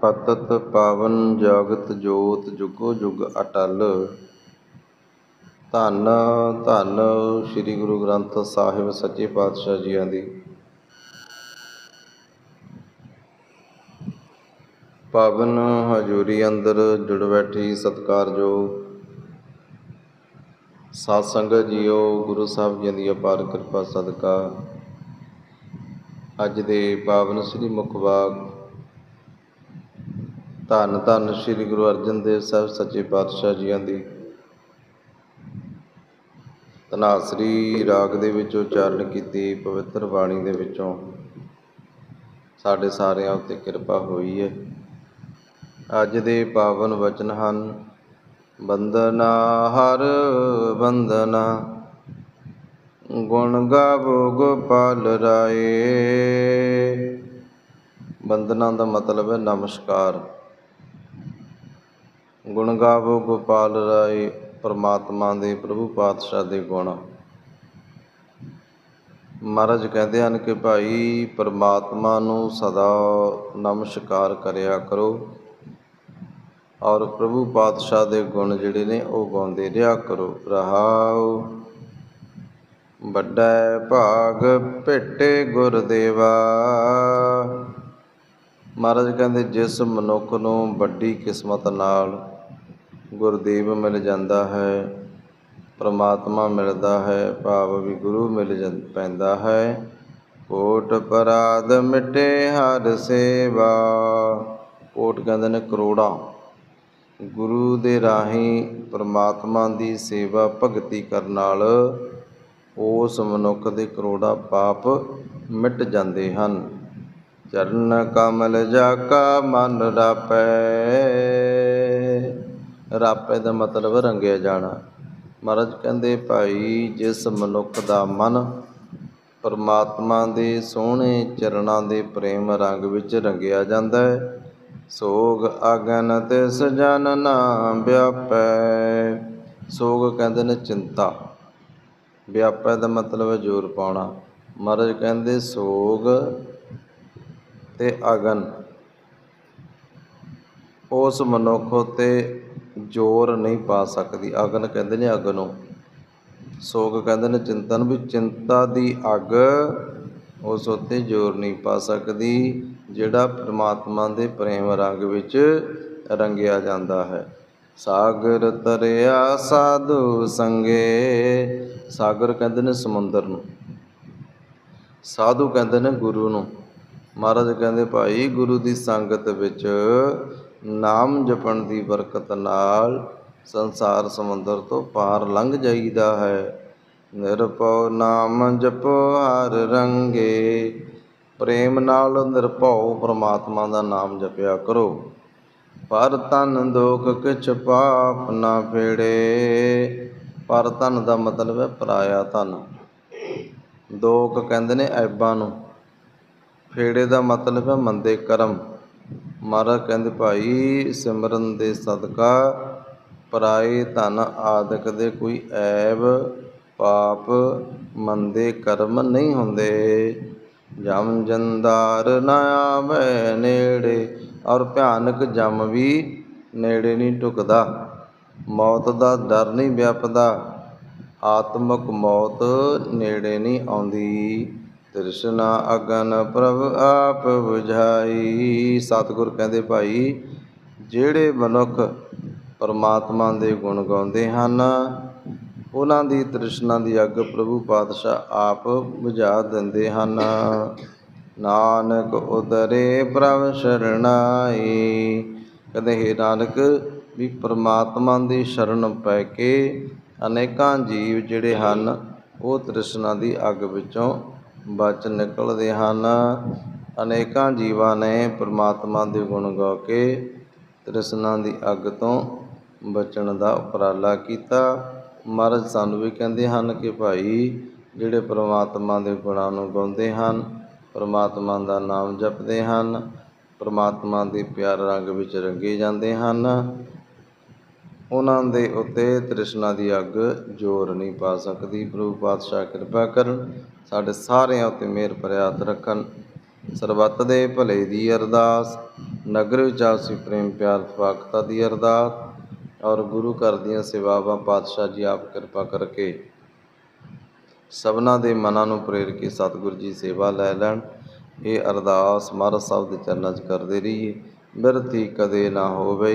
ਪਤਤ ਪਾਵਨ ਜਗਤ ਜੋਤ ਜੁਗੋ ਜੁਗ ਅਟਲ। ਧੰਨ ਧੰਨ ਸ੍ਰੀ ਗੁਰੂ ਗ੍ਰੰਥ ਸਾਹਿਬ ਸੱਚੇ ਪਾਤਸ਼ਾਹ ਜੀਆਂ ਦੀ। ਪਾਵਨ ਹਜ਼ੂਰੀ ਅੰਦਰ ਜੁੜ ਬੈਠੀ ਸਤਿਕਾਰਯੋਗ ਸਾਧ ਸੰਗਤ ਜੀਓ, ਗੁਰੂ ਸਾਹਿਬ ਜੀ ਦੀ ਅਪਾਰ ਕਿਰਪਾ, ਸਦਕਾ। ਅੱਜ ਦੇ ਪਾਵਨ ਸ੍ਰੀ ਮੁਖਵਾਕ ਧੰਨ ਧੰਨ ਸ੍ਰੀ ਗੁਰੂ ਅਰਜਨ ਦੇਵ ਸਾਹਿਬ ਸੱਚੇ ਪਾਤਸ਼ਾਹ ਜੀਆਂ ਦੀ। ਧਨਾਸਰੀ ਰਾਗ ਦੇ ਵਿੱਚ ਉਚਾਰਨ ਕੀਤੀ ਪਵਿੱਤਰ ਬਾਣੀ ਦੇ ਵਿੱਚੋਂ ਸਾਡੇ ਸਾਰਿਆਂ ਉੱਤੇ ਕਿਰਪਾ ਹੋਈ ਹੈ। ਅੱਜ ਦੇ ਪਾਵਨ ਵਚਨ ਹਨ ਬੰਦਨਾ ਹਰ ਬੰਦਨਾ ਗੁਣ ਗਾਵੋ ਗੋਪਾਲ ਰਾਏ। ਬੰਦਨਾ ਦਾ ਮਤਲਬ ਹੈ ਨਮਸਕਾਰ। ਗੁਣ ਗਾਵੋ ਗੋਪਾਲ ਰਾਏ, ਪਰਮਾਤਮਾ ਦੇ ਪ੍ਰਭੂ ਪਾਤਸ਼ਾਹ ਦੇ ਗੁਣ। ਮਹਾਰਾਜ ਕਹਿੰਦੇ ਹਨ ਕਿ ਭਾਈ, ਪਰਮਾਤਮਾ ਨੂੰ ਸਦਾ ਨਮਸਕਾਰ ਕਰਿਆ ਕਰੋ ਔਰ ਪ੍ਰਭੂ ਪਾਤਸ਼ਾਹ ਦੇ ਗੁਣ ਜਿਹੜੇ ਨੇ ਉਹ ਗਾਉਂਦੇ ਰਿਹਾ ਕਰੋ। ਰਹਾਉ, ਵੱਡਾ ਭਾਗ ਭੇਟੇ ਗੁਰਦੇਵਾ। ਮਹਾਰਾਜ ਕਹਿੰਦੇ, ਜਿਸ ਮਨੁੱਖ ਨੂੰ ਵੱਡੀ ਕਿਸਮਤ ਨਾਲ ਗੁਰਦੇਵ ਮਿਲ ਜਾਂਦਾ ਹੈ, ਪਰਮਾਤਮਾ ਮਿਲਦਾ ਹੈ, ਭਾਵ ਵੀ ਗੁਰੂ ਮਿਲ ਜਾਂ, ਪੈਂਦਾ ਹੈ, ਕੋਟ ਪਰਾਧ ਮਿਟੇ ਹਰ ਸੇਵਾ। ਕੋਟ ਕਹਿੰਦੇ ਨੇ ਕਰੋੜਾਂ। ਗੁਰੂ ਦੇ ਰਾਹੀਂ ਪਰਮਾਤਮਾ ਦੀ ਸੇਵਾ ਭਗਤੀ ਕਰਨ ਨਾਲ ਉਸ ਮਨੁੱਖ ਦੇ ਕਰੋੜਾਂ ਪਾਪ ਮਿਟ ਜਾਂਦੇ ਹਨ। ਚਰਨ ਕਮਲ ਜਾ ਕਾ ਮਨ ਰਾਪੈ। ਰਾਪੈ ਦਾ ਮਤਲਬ ਰੰਗਿਆ ਜਾਣਾ। ਮਹਾਰਾਜ ਕਹਿੰਦੇ, ਭਾਈ, ਜਿਸ ਮਨੁੱਖ ਦਾ ਮਨ ਪਰਮਾਤਮਾ ਦੇ ਸੋਹਣੇ ਚਰਨਾਂ ਦੇ ਪ੍ਰੇਮ ਰੰਗ ਵਿੱਚ ਰੰਗਿਆ ਜਾਂਦਾ ਹੈ, ਸੋਗ ਅਗਨ ਤਿਸ ਜਨ ਨਾ ਵਿਆਪੈ। ਸੋਗ ਕਹਿੰਦੇ ਨੇ ਚਿੰਤਾ। ਵਿਆਪੈ ਦਾ ਮਤਲਬ ਹੈ ਜ਼ੋਰ ਪਾਉਣਾ। ਮਹਾਰਾਜ ਕਹਿੰਦੇ, ਸੋਗ ਤੇ ਅਗਨ। ਉਸ ਮਨੁੱਖ ਉਤੇ ਜ਼ੋਰ ਨਹੀਂ ਪਾ ਸਕਦੀ। ਅਗਨ ਕਹਿੰਦੇ ਨੇ ਅੱਗ ਨੂੰ ਸੋਗ ਕਹਿੰਦੇ ਨੇ ਚਿੰਤਾ ਨੂੰ ਵੀ ਚਿੰਤਾ ਦੀ ਅੱਗ ਉਸ ਉਤੇ ਜ਼ੋਰ ਨਹੀਂ ਪਾ ਸਕਦੀ, ਜਿਹੜਾ ਪ੍ਰਮਾਤਮਾ ਦੇ ਪ੍ਰੇਮ ਰੰਗ ਵਿੱਚ ਰੰਗਿਆ ਜਾਂਦਾ ਹੈ। ਸਾਗਰ ਤਰਿਆ ਸਾਧੂ ਸੰਗੇ, ਸਾਗਰ ਕਹਿੰਦੇ ਨੇ ਸਮੁੰਦਰ ਨੂੰ। ਸਾਧੂ ਕਹਿੰਦੇ ਨੇ ਗੁਰੂ ਨੂੰ। ਮਹਾਰਾਜ ਕਹਿੰਦੇ, ਭਾਈ ਗੁਰੂ ਦੀ ਸੰਗਤ ਵਿੱਚ ਨਾਮ ਜਪਣ ਦੀ ਬਰਕਤ ਨਾਲ ਸੰਸਾਰ ਸਮੁੰਦਰ ਤੋਂ ਪਾਰ ਲੰਘ ਜਾਈਦਾ ਹੈ। ਨਿਰਭਉ ਨਾਮ ਜਪੋ ਹਰ ਰੰਗੇ, ਪ੍ਰੇਮ ਨਾਲ ਨਿਰਭਉ ਪ੍ਰਮਾਤਮਾ ਦਾ ਨਾਮ ਜਪਿਆ ਕਰੋ। ਪਰ ਤਨ ਦੋਖ ਕਿਛ ਪਾਪ ਨਾ ਫੇੜੇ। ਪਰ ਤਨ ਦਾ ਮਤਲਬ ਹੈ ਪਰਾਇਆ ਧਨ। ਦੋਖ ਕਹਿੰਦੇ ਨੇ, ਐਬਾਂ ਨੂੰ ਫੇੜੇ ਦਾ ਮਤਲਬ ਹੈ ਮੰਦੇ ਕਰਮ। ਮਹਾਰਾਜ ਕਹਿੰਦੇ, ਭਾਈ, ਸਿਮਰਨ ਦੇ ਸਦਕਾ ਪਰਾਏ ਧਨ ਆਦਿਕ ਦੇ ਕੋਈ ਐਬ ਪਾਪ ਮੰਦੇ ਕਰਮ ਨਹੀਂ ਹੁੰਦੇ। ਜਮ ਜੰਦਾਰ ਨਾ ਆਵੇ ਨੇੜੇ ਔਰ ਭਿਆਨਕ ਜਮ ਵੀ ਨੇੜੇ ਨਹੀਂ ਟੁਕਦਾ। ਮੌਤ ਦਾ ਡਰ ਨਹੀਂ ਵਿਆਪਦਾ। ਆਤਮਕ ਮੌਤ ਨੇੜੇ ਨਹੀਂ ਆਉਂਦੀ। ਤ੍ਰਿਸ਼ਨਾ ਅਗਨ ਪ੍ਰਭ ਆਪ 부ਝਾਈ ਸਤਿਗੁਰ ਕਹਿੰਦੇ ਭਾਈ, ਜਿਹੜੇ ਮਨੁੱਖ ਪਰਮਾਤਮਾ ਦੇ ਗੁਣ ਗਾਉਂਦੇ ਹਨ, ਉਹਨਾਂ ਦੀ ਤ੍ਰਿਸ਼ਨਾ ਦੀ ਅੱਗ ਪ੍ਰਭੂ ਪਾਤਸ਼ਾਹ ਆਪ ਬੁਝਾ ਦਿੰਦੇ ਹਨ। ਨਾਨਕ ਉਦਰੇ ਪ੍ਰਭ ਸ਼ਰਣਾਈ। ਕਹਿੰਦੇ ਹੈ ਨਾਨਕ, ਵੀ ਪਰਮਾਤਮਾ ਦੀ ਸ਼ਰਨ ਪੈ ਕੇ ਅਨੇਕਾਂ ਜੀਵ ਜਿਹੜੇ ਹਨ, ਉਹ ਤ੍ਰਿਸ਼ਨਾ ਦੀ ਅੱਗ ਵਿੱਚੋਂ ਬਚ ਨਿਕਲਦੇ ਹਨ। ਅਨੇਕਾਂ ਜੀਵਾਂ ਨੇ ਪਰਮਾਤਮਾ ਦੇ ਗੁਣ ਗਾ ਕੇ ਤ੍ਰਿਸ਼ਨਾ ਦੀ ਅੱਗ ਤੋਂ ਬਚਣ ਦਾ ਉਪਰਾਲਾ ਕੀਤਾ। ਮਹਾਰਾਜ ਸਾਨੂੰ ਵੀ ਕਹਿੰਦੇ ਹਨ ਕਿ ਭਾਈ, ਜਿਹੜੇ ਪਰਮਾਤਮਾ ਦੇ ਗੁਣਾਂ ਨੂੰ ਗਾਉਂਦੇ ਹਨ, ਪਰਮਾਤਮਾ ਦਾ ਨਾਮ ਜਪਦੇ ਹਨ, ਪਰਮਾਤਮਾ ਦੇ ਪਿਆਰ ਰੰਗ ਵਿੱਚ ਰੰਗੇ ਜਾਂਦੇ ਹਨ। ਉਹਨਾਂ ਦੇ ਉੱਤੇ ਤ੍ਰਿਸ਼ਨਾ ਦੀ ਅੱਗ ਜ਼ੋਰ ਨਹੀਂ ਪਾ ਸਕਦੀ। ਪ੍ਰਭੂ ਪਾਤਸ਼ਾਹ ਕਿਰਪਾ ਕਰਨ ਸਾਡੇ ਸਾਰਿਆਂ ਉੱਤੇ ਮਿਹਰ ਭਰਿਆ ਰੱਖਣ। ਸਰਬੱਤ ਦੇ ਭਲੇ ਦੀ ਅਰਦਾਸ, ਨਗਰ ਵਿੱਚ ਆਪਸੀ ਪ੍ਰੇਮ ਪਿਆਰ ਫਾਕਤਾ ਦੀ ਅਰਦਾਸ ਔਰ ਗੁਰੂ ਘਰ ਦੀਆਂ ਸੇਵਾਵਾਂ ਪਾਤਸ਼ਾਹ ਜੀ ਆਪ ਕਿਰਪਾ ਕਰਕੇ ਸਭਨਾ ਦੇ ਮਨਾਂ ਨੂੰ ਪ੍ਰੇਰ ਕੇ ਸਤਿਗੁਰੂ ਜੀ ਸੇਵਾ ਲੈ ਲੈਣ। ਇਹ ਅਰਦਾਸ ਮਹਾਰਾਜ ਸਾਹਿਬ ਦੇ ਚਰਨਾਂ 'ਚ ਕਰਦੇ ਰਹੀਏ। ਬਿਰਥੀ ਕਦੇ ਨਾ ਹੋਵੇ